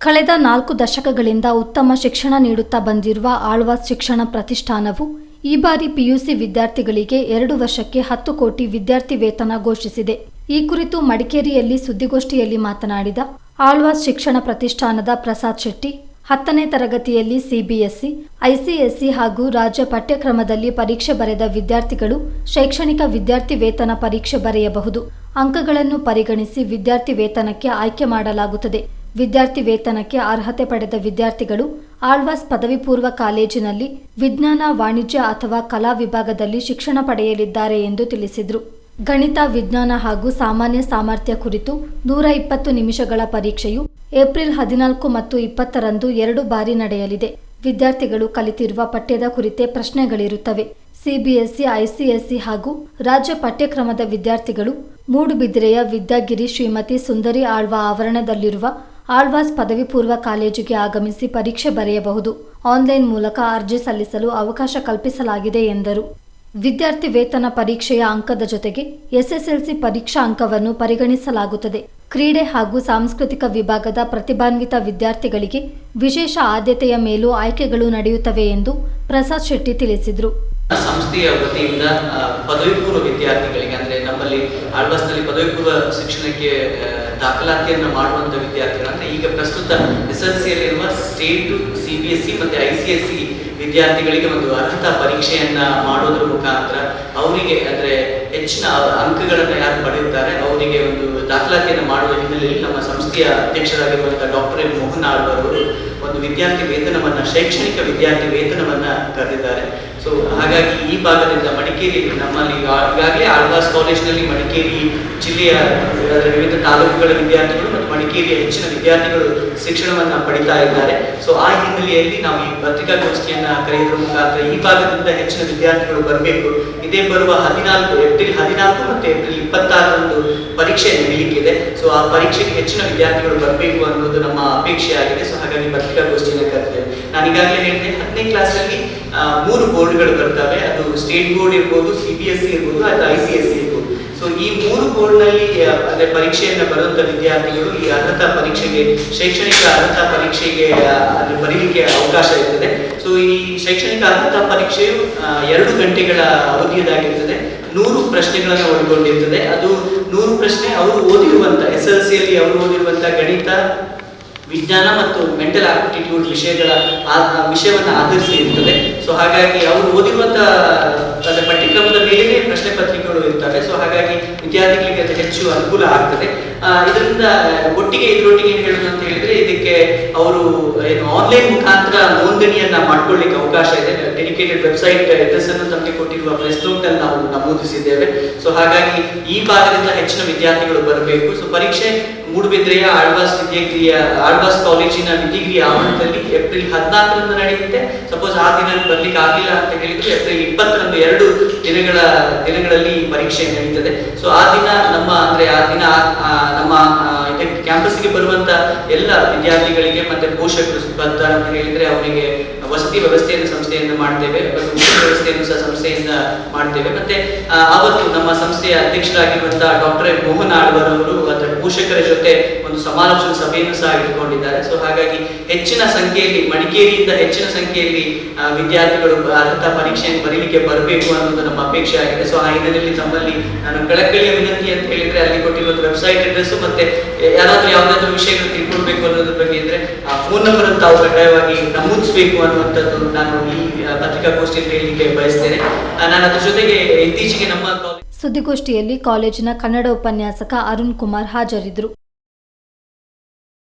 ಕಳೆದ ನಾಲ್ಕು ದಶಕಗಳಿಂದ ಉತ್ತಮ ಶಿಕ್ಷಣ ನೀಡುತ್ತಾ ಬಂದಿರುವ ಆಳ್ವಾಸ್ ಶಿಕ್ಷಣ ಪ್ರತಿಷ್ಠಾನವು ಈ ಬಾರಿ ಪಿಯುಸಿ ವಿದ್ಯಾರ್ಥಿಗಳಿಗೆ ಎರಡು ವರ್ಷಕ್ಕೆ ಹತ್ತು ಕೋಟಿ ವಿದ್ಯಾರ್ಥಿ ವೇತನ ಘೋಷಿಸಿದೆ. ಈ ಕುರಿತು ಮಡಿಕೇರಿಯಲ್ಲಿ ಸುದ್ದಿಗೋಷ್ಠಿಯಲ್ಲಿ ಮಾತನಾಡಿದ ಆಳ್ವಾಸ್ ಶಿಕ್ಷಣ ಪ್ರತಿಷ್ಠಾನದ ಪ್ರಸಾದ್ ಶೆಟ್ಟಿ, ಹತ್ತನೇ ತರಗತಿಯಲ್ಲಿ ಸಿಬಿಎಸ್ಇ ಐಸಿಎಸ್ಇ ಹಾಗೂ ರಾಜ್ಯ ಪಠ್ಯಕ್ರಮದಲ್ಲಿ ಪರೀಕ್ಷೆ ಬರೆದ ವಿದ್ಯಾರ್ಥಿಗಳು ಶೈಕ್ಷಣಿಕ ವಿದ್ಯಾರ್ಥಿ ವೇತನ ಪರೀಕ್ಷೆ ಬರೆಯಬಹುದು. ಅಂಕಗಳನ್ನು ಪರಿಗಣಿಸಿ ವಿದ್ಯಾರ್ಥಿ ವೇತನಕ್ಕೆ ಆಯ್ಕೆ ಮಾಡಲಾಗುತ್ತದೆ. ವಿದ್ಯಾರ್ಥಿ ವೇತನಕ್ಕೆ ಅರ್ಹತೆ ಪಡೆದ ವಿದ್ಯಾರ್ಥಿಗಳು ಆಳ್ವಾಸ್ ಪದವಿ ಪೂರ್ವ ಕಾಲೇಜಿನಲ್ಲಿ ವಿಜ್ಞಾನ, ವಾಣಿಜ್ಯ ಅಥವಾ ಕಲಾ ವಿಭಾಗದಲ್ಲಿ ಶಿಕ್ಷಣ ಪಡೆಯಲಿದ್ದಾರೆ ಎಂದು ತಿಳಿಸಿದರು. ಗಣಿತ, ವಿಜ್ಞಾನ ಹಾಗೂ ಸಾಮಾನ್ಯ ಸಾಮರ್ಥ್ಯ ಕುರಿತು ನೂರ ಇಪ್ಪತ್ತು ನಿಮಿಷಗಳ ಪರೀಕ್ಷೆಯು ಏಪ್ರಿಲ್ ಹದಿನಾಲ್ಕು ಮತ್ತು ಇಪ್ಪತ್ತರಂದು ಎರಡು ಬಾರಿ ನಡೆಯಲಿದೆ. ವಿದ್ಯಾರ್ಥಿಗಳು ಕಲಿತಿರುವ ಪಠ್ಯದ ಕುರಿತೇ ಪ್ರಶ್ನೆಗಳಿರುತ್ತವೆ. ಸಿಬಿಎಸ್ಇ, ಐಸಿಎಸ್ಇ ಹಾಗೂ ರಾಜ್ಯ ಪಠ್ಯಕ್ರಮದ ವಿದ್ಯಾರ್ಥಿಗಳು ಮೂಡುಬಿದಿರೆಯ ವಿದ್ಯಾಗಿರಿ ಶ್ರೀಮತಿ ಸುಂದರಿ ಆಳ್ವ ಆವರಣದಲ್ಲಿರುವ ಆಳ್ವಾಸ್ ಪದವಿ ಪೂರ್ವ ಕಾಲೇಜಿಗೆ ಆಗಮಿಸಿ ಪರೀಕ್ಷೆ ಬರೆಯಬಹುದು. ಆನ್ಲೈನ್ ಮೂಲಕ ಅರ್ಜಿ ಸಲ್ಲಿಸಲು ಅವಕಾಶ ಕಲ್ಪಿಸಲಾಗಿದೆ ಎಂದರು. ವಿದ್ಯಾರ್ಥಿ ವೇತನ ಪರೀಕ್ಷೆಯ ಅಂಕದ ಜೊತೆಗೆ ಎಸ್ಎಸ್ಎಲ್ಸಿ ಪರೀಕ್ಷಾ ಅಂಕವನ್ನು ಪರಿಗಣಿಸಲಾಗುತ್ತದೆ. ಕ್ರೀಡೆ ಹಾಗೂ ಸಾಂಸ್ಕೃತಿಕ ವಿಭಾಗದ ಪ್ರತಿಭಾನ್ವಿತ ವಿದ್ಯಾರ್ಥಿಗಳಿಗೆ ವಿಶೇಷ ಆದ್ಯತೆಯ ಮೇಲೂ ಆಯ್ಕೆಗಳು ನಡೆಯುತ್ತವೆ ಎಂದು ಪ್ರಸಾದ್ ಶೆಟ್ಟಿ ತಿಳಿಸಿದರು. ಸಂಸ್ಥೆಯ ವತಿಯಿಂದ ಪದವಿ ಪೂರ್ವ ವಿದ್ಯಾರ್ಥಿಗಳಿಗೆ, ಅಂದರೆ ನಮ್ಮಲ್ಲಿ ಆಳ್ವಾಸ್ನಲ್ಲಿ ಪದವಿ ಪೂರ್ವ ಶಿಕ್ಷಣಕ್ಕೆ ದಾಖಲಾತಿಯನ್ನ ವಿದ್ಯಾರ್ಥಿಗಳು ಅಂದ್ರೆ ಈಗ ಪ್ರಸ್ತುತ S L ಸಿಯಲ್ಲಿರುವ state C B S C ಮತ್ತೆ ಐ ಸಿ ಎಸ್ ಸಿ ವಿದ್ಯಾರ್ಥಿಗಳಿಗೆ ಒಂದು ಅರ್ಹತಾ ಪರೀಕ್ಷೆಯನ್ನ ಮಾಡೋದ್ರ ಮುಖಾಂತರ ಅವರಿಗೆ ಅಂದ್ರೆ ಹೆಚ್ಚಿನ ಅಂಕಗಳನ್ನ ಯಾರು ಪಡೆಯುತ್ತಾರೆ, ಅವರಿಗೆ ಒಂದು ದಾಖಲಾತಿಯನ್ನು ಮಾಡುವ ಹಿನ್ನೆಲೆಯಲ್ಲಿ ನಮ್ಮ ಸಂಸ್ಥೆಯ ಅಧ್ಯಕ್ಷರಾಗಿರುವಂತಹ ಡಾಕ್ಟರ್ ಎಂ ಮೋಹನ್ ಆಳ್ವರು ಒಂದು ವಿದ್ಯಾರ್ಥಿ ವೇತನವನ್ನ, ಶೈಕ್ಷಣಿಕ ವಿದ್ಯಾರ್ಥಿ ವೇತನವನ್ನ ಕರೆದಿದ್ದಾರೆ. ಸೊ ಹಾಗಾಗಿ ಈ ಭಾಗದಿಂದ ಮಡಿಕೇರಿ ನಮ್ಮಲ್ಲಿ ಈಗಾಗಲೇ ಆಳ್ವಾಸ್ ಕಾಲೇಜ್ನಲ್ಲಿ ಮಡಿಕೇರಿ ಜಿಲ್ಲೆಯ ವಿವಿಧ ತಾಲೂಕುಗಳ ವಿದ್ಯಾರ್ಥಿಗಳು ಮಡಿಕೇರಿಯ ಹೆಚ್ಚಿನ ವಿದ್ಯಾರ್ಥಿಗಳು ಶಿಕ್ಷಣವನ್ನ ಪಡಿತಾ ಇದ್ದಾರೆ. ಸೊ ಆ ಹಿನ್ನೆಲೆಯಲ್ಲಿ ನಾವು ಈ ಪತ್ರಿಕಾಗೋಷ್ಠಿಯನ್ನ ಕರೆಯುವ ಮುಖಾಂತರ ಈ ಭಾಗದಿಂದ ಹೆಚ್ಚಿನ ವಿದ್ಯಾರ್ಥಿಗಳು ಬರಬೇಕು. ಇದೇ ಬರುವ ಹದಿನಾಲ್ಕು, ಏಪ್ರಿಲ್ ಹದಿನಾಲ್ಕು ಮತ್ತು ಏಪ್ರಿಲ್ ಇಪ್ಪತ್ತಾರರಂದು ಪರೀಕ್ಷೆ ನಡೀಲಿಕ್ಕಿದೆ. ಸೊ ಆ ಪರೀಕ್ಷೆಗೆ ಹೆಚ್ಚಿನ ವಿದ್ಯಾರ್ಥಿಗಳು ಬರಬೇಕು ಅನ್ನೋದು ನಮ್ಮ ಅಪೇಕ್ಷೆ ಆಗಿದೆ. ಸೊ ಹಾಗಾಗಿ ಪತ್ರಿಕಾಗೋಷ್ಠಿಯನ್ನು ಕರೆದಿದ್ದೇವೆ ನಾನು ಈಗಾಗಲೇ ಹೇಳಿದೆ ಹತ್ತನೇ ಕ್ಲಾಸಲ್ಲಿ ಮೂರು ಬೋರ್ಡ್ಗಳು ಬರ್ತವೆ. ಅದು ಸ್ಟೇಟ್ ಬೋರ್ಡ್ ಇರ್ಬೋದು, ಸಿ ಬಿ ಎಸ್ ಸಿ ಇರ್ಬೋದು, ಅಥವಾ I C S C so ಈ ಮೂರು ಬೋರ್ಡ್ನಲ್ಲಿ ನಲ್ಲಿ ಅಂದ್ರೆ ಪರೀಕ್ಷೆಯನ್ನು ಬರುವಂತ ವಿದ್ಯಾರ್ಥಿಗಳು ಈ ಅರ್ಹತಾ ಪರೀಕ್ಷೆಗೆ, ಶೈಕ್ಷಣಿಕ ಅರ್ಹತಾ ಪರೀಕ್ಷೆಗೆ ಅಲ್ಲಿ ಬರೀಲಿಕ್ಕೆ ಅವಕಾಶ ಇರ್ತದೆ. ಸೊ ಈ ಶೈಕ್ಷಣಿಕ ಅರ್ಹತಾ ಪರೀಕ್ಷೆಯು ಎರಡು ಗಂಟೆಗಳ ಅವಧಿಯದಾಗಿರ್ತದೆ. ನೂರು ಪ್ರಶ್ನೆಗಳನ್ನು ಒಳಗೊಂಡಿರ್ತದೆ. ಅದು ನೂರು ಪ್ರಶ್ನೆ ಅವರು ಓದಿರುವಂತ, ಎಸ್ ಎಲ್ ಸಿಯಲ್ಲಿ ಅವರು ಓದಿರುವಂತ ಗಣಿತ, ವಿಜ್ಞಾನ ಮತ್ತು ಮೆಂಟಲ್ ಆಪ್ಟಿಟ್ಯೂಡ್ ವಿಷಯಗಳ ವಿಷಯವನ್ನ ಆಧರಿಸಿ ಇರ್ತದೆ ಸೊ ಹಾಗಾಗಿ ಅವರು ಓದಿರುವಂತ ಅಂದ್ರೆ ಪಠ್ಯಕ್ರಮದ ಮೇಲೆ ಪ್ರಶ್ನೆ ಪತ್ರಿಕೆಗಳು ಇರ್ತವೆ ಸೊ ಹಾಗಾಗಿ ವಿದ್ಯಾರ್ಥಿಗಳಿಗೆ ಅದು ಹೆಚ್ಚು ಅನುಕೂಲ ಆಗ್ತದೆ. ಇದರಿಂದ ಒಟ್ಟಿಗೆ ಇದರೊಟ್ಟಿಗೆ ಏನ್ ಹೇಳುದು ಅಂತ ಹೇಳಿದ್ರೆ ಇದಕ್ಕೆ ಅವರು, ಏನು ಆನ್ಲೈನ್ ಮುಖಾಂತರ ನೋಂದಣಿಯನ್ನ ಮಾಡ್ಕೊಳ್ಳಿಕ್ಕೆ ಅವಕಾಶ ಇದೆ. ಡೆಡಿಕೇಟೆಡ್ ವೆಬ್ಸೈಟ್ ಅಡ್ರೆಸ್ ಅನ್ನು ತಮಗೆ ಕೊಟ್ಟಿರುವ ಪ್ರೆಸ್ ನೋಟ್ ಅಲ್ಲಿ ನಾವು ನಮೂದಿಸಿದ್ದೇವೆ. ಸೊ ಹಾಗಾಗಿ ಈ ಭಾಗದಿಂದ ಹೆಚ್ಚಿನ ವಿದ್ಯಾರ್ಥಿಗಳು ಬರಬೇಕು. ಸೊ ಪರೀಕ್ಷೆ ಮೂಡುಬಿದ್ರೆಯ ಆಳ್ವಾಸ್ ವಿದ್ಯಾಗಿರಿಯ ಆಳ್ವಾಸ್ ಕಾಲೇಜಿನ ವಿದ್ಯಾಗಿರಿಯ ಆವರಣದಲ್ಲಿ ಏಪ್ರಿಲ್ ಹದಿನಾಲ್ಕರಂದು ನಡೆಯುತ್ತೆ. ಸಪೋಸ್ ಆ ದಿನ ಬರ್ಲಿಕ್ಕೆ ಆಗಲಿಲ್ಲ ಅಂತ ಹೇಳಿದ್ರೆ ಏಪ್ರಿಲ್ ಇಪ್ಪತ್ತರಂದು ಎರಡು ದಿನಗಳ, ದಿನಗಳಲ್ಲಿ ಪರೀಕ್ಷೆ ನಡೀತದೆ. ಸೊ ಆ ದಿನ ನಮ್ಮ, ಅಂದ್ರೆ ಆ ದಿನ ಕ್ಯಾಂಪಸ್ಗೆ ಬರುವಂತ ಎಲ್ಲ ವಿದ್ಯಾರ್ಥಿಗಳಿಗೆ ಮತ್ತೆ ಪೋಷಕರು ಬರ್ತಾರೆ ಅಂತ ಹೇಳಿದ್ರೆ ಅವರಿಗೆ ವಸತಿ ವ್ಯವಸ್ಥೆಯನ್ನು ಸಂಸ್ಥೆಯನ್ನು ಮಾಡ್ತೇವೆ ವ್ಯವಸ್ಥೆಯನ್ನು ಸಹ ಸಂಸ್ಥೆಯಿಂದ ಮಾಡ್ತೇವೆ. ಮತ್ತೆ ಅವತ್ತು ನಮ್ಮ ಸಂಸ್ಥೆಯ ಅಧ್ಯಕ್ಷರಾಗಿರುವಂತಹ ಡಾಕ್ಟರ್ ಮೋಹನ್ ಆಳ್ವರ್ ಅವರು, ಅದರ ಪೋಷಕರ ಜೊತೆ ಒಂದು ಸಮಾಲೋಚನಾ ಸಭೆಯನ್ನು ಸಹ ಇಟ್ಕೊಂಡಿದ್ದಾರೆ. ಸೊ ಹಾಗಾಗಿ ಹೆಚ್ಚಿನ ಸಂಖ್ಯೆಯಲ್ಲಿ, ಮಡಿಕೇರಿಯಿಂದ ಹೆಚ್ಚಿನ ಸಂಖ್ಯೆಯಲ್ಲಿ ವಿದ್ಯಾರ್ಥಿಗಳು ಅರ್ಹತಾ ಪರೀಕ್ಷೆಯನ್ನು ಬರೀಲಿಕ್ಕೆ ಬರಬೇಕು ಅನ್ನೋದು ನಮ್ಮ ಅಪೇಕ್ಷೆ ಆಗಿದೆ. ಸೊ ಆ ಹಿನ್ನೆಲೆಯಲ್ಲಿ ತಮ್ಮಲ್ಲಿ ನಾನು ಕಳಕಳಿಯ ವಿನಂತಿ ಅಂತ ಹೇಳಿದ್ರೆ ಅಲ್ಲಿ ಕೊಟ್ಟಿರುವ ವೆಬ್ಸೈಟ್ ಅಡ್ರೆಸ್ ಮತ್ತೆ, ಯಾರಾದ್ರೂ ಯಾವ್ದಾದ್ರು ವಿಷಯಗಳು ಆ ಅಂತ ತಾವು ಕಡ್ಡಾಯವಾಗಿ ನಮೂದಿಸಬೇಕು ಅನ್ನುವಂಥದ್ದು ನಾನು ಈ ಪತ್ರಿಕಾಗೋಷ್ಠಿಯಲ್ಲಿ ಹೇಳಲಿಕ್ಕೆ ಬಯಸ್ತೇನೆ. ನಾನು ಅದ್ರ ಜೊತೆಗೆ ಇತ್ತೀಚೆಗೆ ನಮ್ಮ ಸುದ್ದಿಗೋಷ್ಠಿಯಲ್ಲಿ ಕಾಲೇಜಿನ ಕನ್ನಡ ಉಪನ್ಯಾಸಕ ಅರುಣ್ ಕುಮಾರ್ ಹಾಜರಿದ್ದರು.